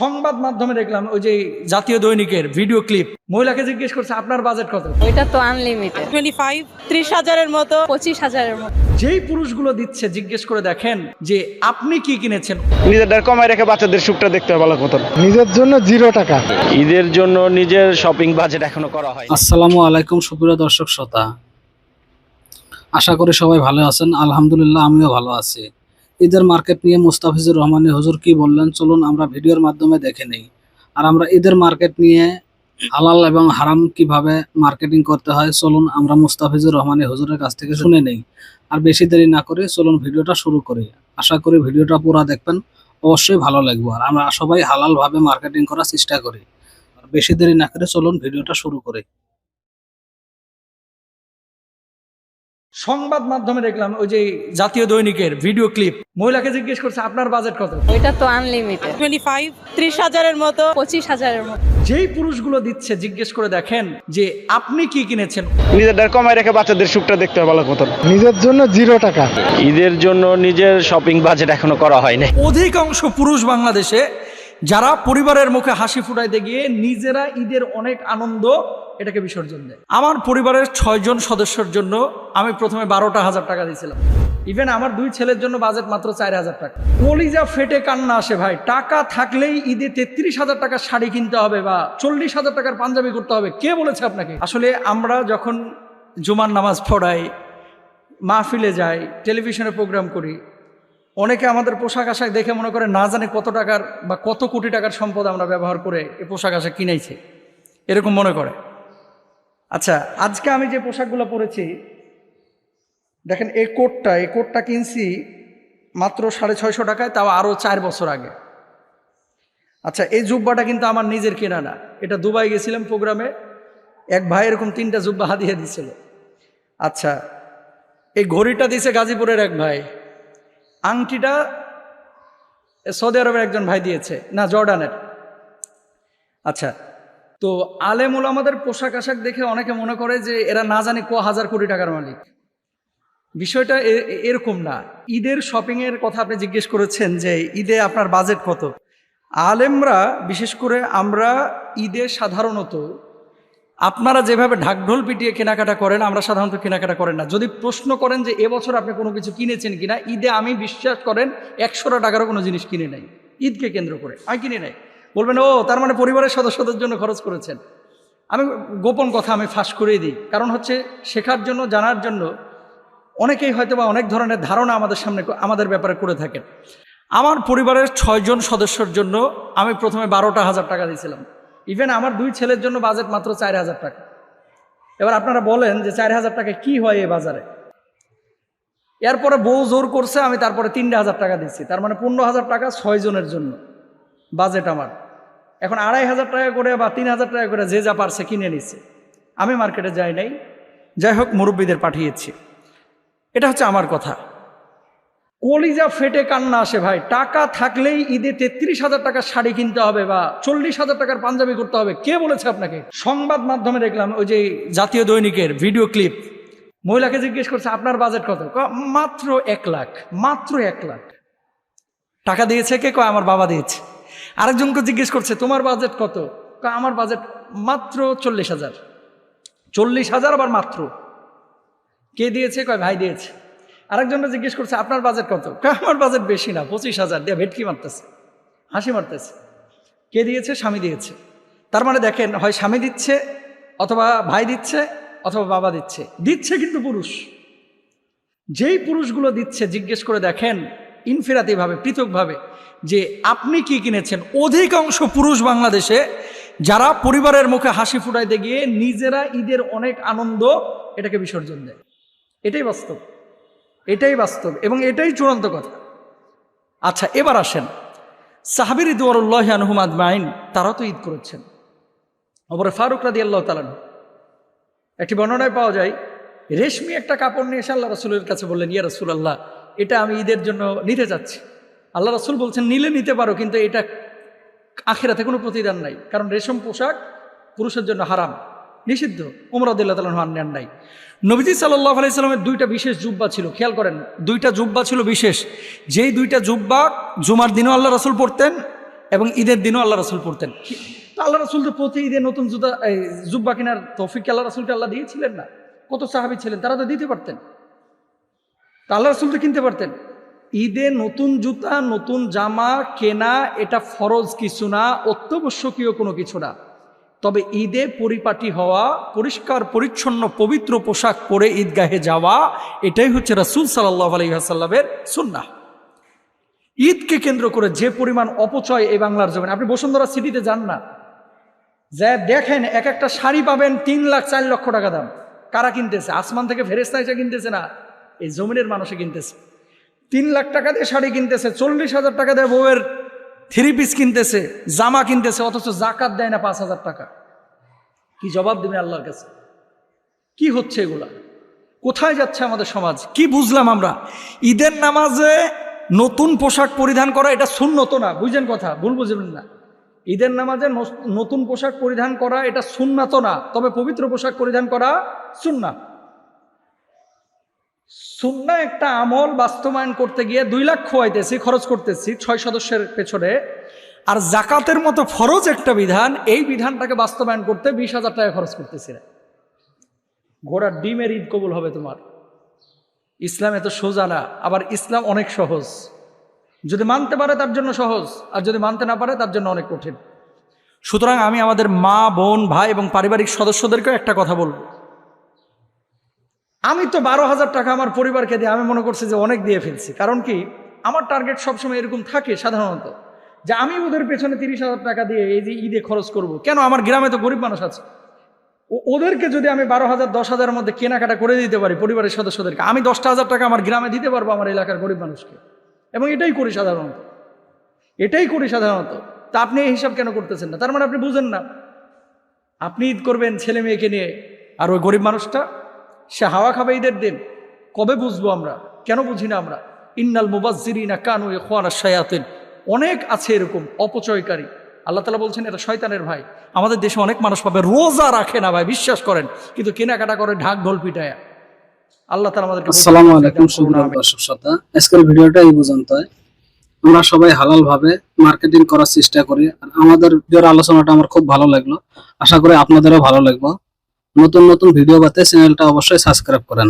সংবাদ মাধ্যমে দেখলাম ওই যে জাতীয় দৈনিকের ভিডিও ক্লিপ। মহিলাকে জিজ্ঞেস করছে আপনার বাজেট কত? ওইটা তো আনলিমিটেড টোয়েন্টি ফাইভ ত্রিশ হাজারের মতো। পঁচিশ হাজারের মতো। যেই পুরুষগুলো দিচ্ছে জিজ্ঞেস করে দেখেন যে আপনি কি কিনেছেন? নিজেদের কমায় রেখে বাচ্চাদের সুখটা দেখতে ভালো কথা নিজের জন্য জিরো টাকা। ঈদের জন্য নিজের শপিং বাজেট এখনও করা হয় আসসালামু আলাইকুম সুপ্রিয় দর্শক শ্রোতা। আশা করি সবাই ভালো আছেন। আলহামদুলিল্লাহ আমিও ভালো আছি। ঈদের মার্কেট নিয়ে মুস্তাফিজুর রহমানী হুজুর কি বললেন? চলুন আমরা ভিডিওর মাধ্যমে দেখে নেই। আর আমরা ঈদের মার্কেট নিয়ে হালাল এবং হারাম কীভাবে মার্কেটিং করতে হয়, চলুন আমরা মুস্তাফিজুর রহমানী হুজুরের কাছ থেকে শুনে নেই। আর বেশি দেরি না করে চলুন ভিডিওটা শুরু করি। আশা করি ভিডিওটা পুরো দেখবেন, অবশ্যই ভালো লাগবে। আর আমরা সবাই হালালভাবে মার্কেটিং করার চেষ্টা করি। আর বেশি দেরি না করে চলুন ভিডিওটা শুরু করি। সংবাদ মাধ্যমে দেখলাম ওই যে জাতীয় দৈনিকের ভিডিও ক্লিপ। মহিলাকে জিজ্ঞেস করছে আপনার বাজেট কত? ওইটা তো আনলিমিটেড টোয়েন্টি ফাইভ ত্রিশ হাজারের মতো। পঁচিশ হাজারের মতো। যেই পুরুষগুলো দিচ্ছে জিজ্ঞেস করে দেখেন যে আপনি কি কিনেছেন? নিজেদের কমায় রেখে বাচ্চাদের সুখটা দেখতে ভালো কথা নিজের জন্য জিরো টাকা। ঈদের জন্য নিজের শপিং বাজেট এখনও করা হয়নি। অধিকাংশ পুরুষ বাংলাদেশে যারা পরিবারের মুখে হাসি ফুটাইতে গিয়ে নিজেরা ঈদের অনেক আনন্দ এটাকে বিসর্জন দেয়। আমার পরিবারের ছয়জন সদস্যর জন্য আমি প্রথমে বারোটা হাজার টাকা দিয়েছিলাম। ইভেন আমার দুই ছেলের জন্য বাজেট মাত্র চার হাজার টাকা। কলিজা ফেটে কান্না আসে ভাই। টাকা থাকলেই ঈদে তেত্রিশ হাজার টাকার শাড়ি কিনতে হবে বা চল্লিশ হাজার টাকার পাঞ্জাবি করতে হবে। কে বলেছে আপনাকে? আসলে আমরা যখন জুমার নামাজ পড়াই, মাহফিলে যাই, টেলিভিশনে প্রোগ্রাম করি, অনেকে আমাদের পোশাক আশাক দেখে মনে করে না জানে কত টাকার বা কত কোটি টাকার সম্পদ আমরা ব্যবহার করে এই পোশাক আশাক কিনাইছে এরকম মনে করে। আচ্ছা আজকে আমি যে পোশাকগুলো পরেছি, দেখেন এই কোটটা এই কোটটা কিনছি মাত্র সাড়ে ছয়শো টাকায়, তাও আরও চার বছর আগে। আচ্ছা এই জুব্বাটা কিন্তু আমার নিজের কেনা না। এটা দুবাই গেছিলাম প্রোগ্রামে, এক ভাই এরকম তিনটা জুব্বা হাতিয়ে দিছিল। আচ্ছা এই ঘড়িটা দিছে গাজীপুরের এক ভাই। আংটিটা সৌদি আরবের একজন ভাই দিয়েছে, না, জর্ডানের। আচ্ছা তো আলেমুল আমাদের পোশাক আশাক দেখে অনেকে মনে করে যে এরা না জানি ক হাজার কোটি টাকার মালিক। বিষয়টা এরকম না। ঈদের শপিংয়ের কথা আপনি জিজ্ঞেস করেছেন যে ঈদে আপনার বাজেট কত? আলেমরা, বিশেষ করে আমরা ঈদে সাধারণত আপনারা যেভাবে ঢাকঢোল পিটিয়ে কেনাকাটা করেন, আমরা সাধারণত কেনাকাটা করেন না। যদি প্রশ্ন করেন যে এবছর আপনি কোনো কিছু কিনেছেন কিনা, ঈদে আমি বিশ্বাস করেন একশোটা টাকারও কোনো জিনিস কিনে নাই। ঈদকে কেন্দ্র করে। আমি কিনে নাই। বলবেন, ও, তার মানে পরিবারের সদস্যদের জন্য খরচ করেছেন। আমি গোপন কথা আমি ফাঁস করেই দিই। কারণ হচ্ছে, শেখার জন্য, জানার জন্য অনেকেই হয়তো বা অনেক ধরনের ধারণা আমাদের সামনে আমাদের ব্যাপারে করে থাকেন। আমার পরিবারের ছয়জন সদস্যর জন্য আমি প্রথমে বারোটা হাজার টাকা দিয়েছিলাম। ইভেন আমার দুই ছেলের জন্য বাজেট মাত্র চার হাজার টাকা। এবার আপনারা বলেন যে চার হাজার টাকা কি হয় এই বাজারে? এরপরে বউ জোর করছে, আমি তারপরে তিনটা হাজার টাকা দিচ্ছি। তার মানে পনেরো হাজার টাকা ছয় জনের জন্য। বাজেট আমার। এখন আড়াই হাজার টাকা করে বা তিন হাজার টাকা করে যে যা পারছে কিনে নিচ্ছে। আমি মার্কেটে যাই নাই। যাই হোক, মুরব্বীদের পাঠিয়েছি। এটা হচ্ছে আমার কথা। কলিজা ফেটে কান্না আসে ভাই। টাকা থাকলেই ঈদে তেত্রিশ হাজার টাকার শাড়ি কিনতে হবে বা চল্লিশ হাজার টাকার পাঞ্জাবি করতে হবে। কে বলেছে আপনাকে? সংবাদ মাধ্যমে দেখলাম ওই যে জাতীয় দৈনিকের ভিডিও ক্লিপ। মহিলাকে জিজ্ঞেস করছে, আপনার বাজেট কত? মাত্র এক লাখ। মাত্র এক লাখ। টাকা দিয়েছে কে? কয় আমার বাবা দিয়েছে। আরেকজনকে জিজ্ঞেস করছে, তোমার বাজেট কত? আমার বাজেট মাত্র চল্লিশ হাজার। চল্লিশ হাজার আবার মাত্র। কে দিয়েছে? কয়, ভাই দিয়েছে। আরেকজনকে জিজ্ঞেস করছে, আপনার বাজেট কত? আমার বাজেট বেশি না, পঁচিশ হাজার। দিয়ে ভেটকি মারতেছে, হাসি মারতেছে। কে দিয়েছে? স্বামী দিয়েছে। তার মানে দেখেন, হয় স্বামী দিচ্ছে, অথবা ভাই দিচ্ছে, অথবা বাবা দিচ্ছে। দিচ্ছে কিন্তু পুরুষ। যেই পুরুষগুলো দিচ্ছে, জিজ্ঞেস করে দেখেন ইনফিরাতিভাবে পৃথকভাবে, যে আপনি কি কিনেছেন? অধিকাংশ পুরুষ বাংলাদেশে যারা পরিবারের মুখে হাসি ফুটাইতে গিয়ে নিজেরা ঈদের অনেক আনন্দ এটাকে বিসর্জন দেয়। এটাই বাস্তব। এটাই বাস্তব এবং এটাই চূড়ান্ত কথা। আচ্ছা এবার আসেন। সাহাবির ইদুয়ারুল্লাহ আনহুমাদ মাইন তারা তো ঈদ করেছেন। অপরে ফারুক রাদি আল্লাহ তালান একটি বর্ণনায় পাওয়া যায়, রেশমি একটা কাপড় নিয়ে এসে আল্লাহ রসুলের কাছে বললেন, ইয়া রসুল আল্লাহ এটা আমি ঈদের জন্য নিতে যাচ্ছি। আল্লাহ রসুল বলছেন, নিলে নিতে পারো, কিন্তু এটা আখেরাতে কোনো প্রতিদান নাই। কারণ রেশম পোশাক পুরুষের জন্য হারাম। নিষিদ্ধ। উমরাদুল্লাহ তালন নেন নাই। নবীজি সাল্লাহ আলাইসাল্লামের দুইটা বিশেষ জুব্বা ছিল। খেয়াল করেন, দুইটা জুব্বা ছিল বিশেষ। যেই দুইটা জুব্বা জুমার দিনও আল্লাহ রসুল পড়তেন এবং ঈদের দিনও আল্লাহ রসুল পড়তেন। তো আল্লাহ রসুল তো প্রতি ঈদে নতুন জুতা জুব্বা কেনার তৌফিক আল্লাহ রসুলকে আল্লাহ দিয়েছিলেন না? কত সাহাবি ছিলেন, তারা তো দিতে পারতেন। তা আল্লাহ রসুল তো কিনতে পারতেন। ঈদে নতুন জুতা, নতুন জামা, কেনা, এটা ফরজ কিছু না, অত্যাবশ্যকীয় কোনো কিছু না। তবে ঈদে পরিপাটি হওয়া, পরিষ্কার, পরিচ্ছন্ন, পবিত্র পোশাক পরে ঈদগাহে যাওয়া, এটাই হচ্ছে রাসুল সাল্লাহ আলহিহাসাল্লামের সুন্নাহ। ঈদকে কেন্দ্র করে যে পরিমাণ অপচয় এই বাংলার জমিন, আপনি বসুন্ধরা সিটিতে যান না। যা দেখেন, এক একটা শাড়ি পাবেন তিন লাখ, চার লক্ষ টাকা দাম। কারা কিনতেছে? আসমান থেকে ফেরেস্তা কিনতেছে না। এই জমিনের মানুষে কিনতেছে। তিন লাখ টাকা দিয়ে শাড়ি কিনতেছে, চল্লিশ হাজার টাকা দিয়ে বউয়ের থ্রি পিস কিনতেছে, জামা কিনতেছে, অথচ জাকাত দেয় না পাঁচ হাজার টাকা। কি জবাব দেবে আল্লাহর কাছে? কি হচ্ছে এগুলা? কোথায় যাচ্ছে আমাদের সমাজ? কি বুঝলাম আমরা? ঈদের নামাজে নতুন পোশাক পরিধান করা এটা শূন্যত না বুঝলেন কথা, ভুল বুঝবেন না। ঈদের নামাজে নতুন পোশাক পরিধান করা এটা সুন্নাত না, তবে পবিত্র পোশাক পরিধান করা সুন্না সুন্না একটা আমল বাস্তবায়ন করতে গিয়ে দুই লাখ খোয়াইতেছি, খরচ করতেছি ছয় সদস্যের পেছনে। আর জাকাতের মতো ফরজ একটা বিধান, এই বিধানটাকে বাস্তবায়ন করতে বিশ হাজার টাকা খরচ করতেছি না। ঘোড়ার ডিমের ঈদ কবুল হবে তোমার। ইসলাম এত সোজা না, আবার ইসলাম অনেক সহজ। যদি মানতে পারে তার জন্য সহজ, আর যদি মানতে না পারে তার জন্য অনেক কঠিন। সুতরাং আমি আমাদের মা, বোন, ভাই এবং পারিবারিক সদস্যদেরকেও একটা কথা বলব। আমি তো বারো হাজার টাকা আমার পরিবারকে দিয়ে আমি মনে করছি যে অনেক দিয়ে ফেলছি। কারণ কি? আমার টার্গেট সবসময় এরকম থাকে সাধারণত। যে আমি ওদের পেছনে তিরিশ হাজার টাকা দিয়ে এই যে ঈদে খরচ করব, কেন আমার গ্রামে তো গরিব মানুষ আছে? ওদেরকে যদি আমি বারো হাজার, দশ হাজারের মধ্যে কেনাকাটা করে দিতে পারি পরিবারের সদস্যদেরকে, আমি দশটা হাজার টাকা আমার গ্রামে দিতে পারব আমার এলাকার গরিব মানুষকে। এবং এটাই করি সাধারণত। এটাই করি সাধারণত। তা আপনি এই হিসাব কেন করতেছেন না? তার মানে আপনি বুঝেন না। আপনি ঈদ করবেন ছেলে মেয়েকে নিয়ে, আর ওই গরিব মানুষটা সে হাওয়া খাবে ঈদের দিন। কবে বুঝব আমরা? কেন বুঝি না আমরা? ইন্নাল মুবাজ্জিরিনা কানু খোয়ানা শায়াতিন। অনেক আছে এরকম অপচয়কারী। আল্লাহ তালা বলছেন এটা শয়তানের ভাই। আমাদের দেশে অনেক মানুষ পাবে রোজা রাখে না ভাই বিশ্বাস করেন। কিন্তু কেনাকাটা করে ঢাক ঢোল পিটায়া। আল্লাহ তালা আমাদেরকে আসসালামু আলাইকুম সুপ্রিয় দর্শক শ্রোতা। আজকের ভিডিওটা এই পর্যন্ত আমরা সবাই হালাল ভাবে মার্কেটিং করার চেষ্টা করি। আর আমাদের ভিডিওর আলোচনাটা আমার খুব ভালো লাগল। আশা করি আপনাদেরও ভালো লাগবে। নতুন নতুন ভিডিও পাতে চ্যানেলটা অবশ্যই সাবস্ক্রাইব করেন।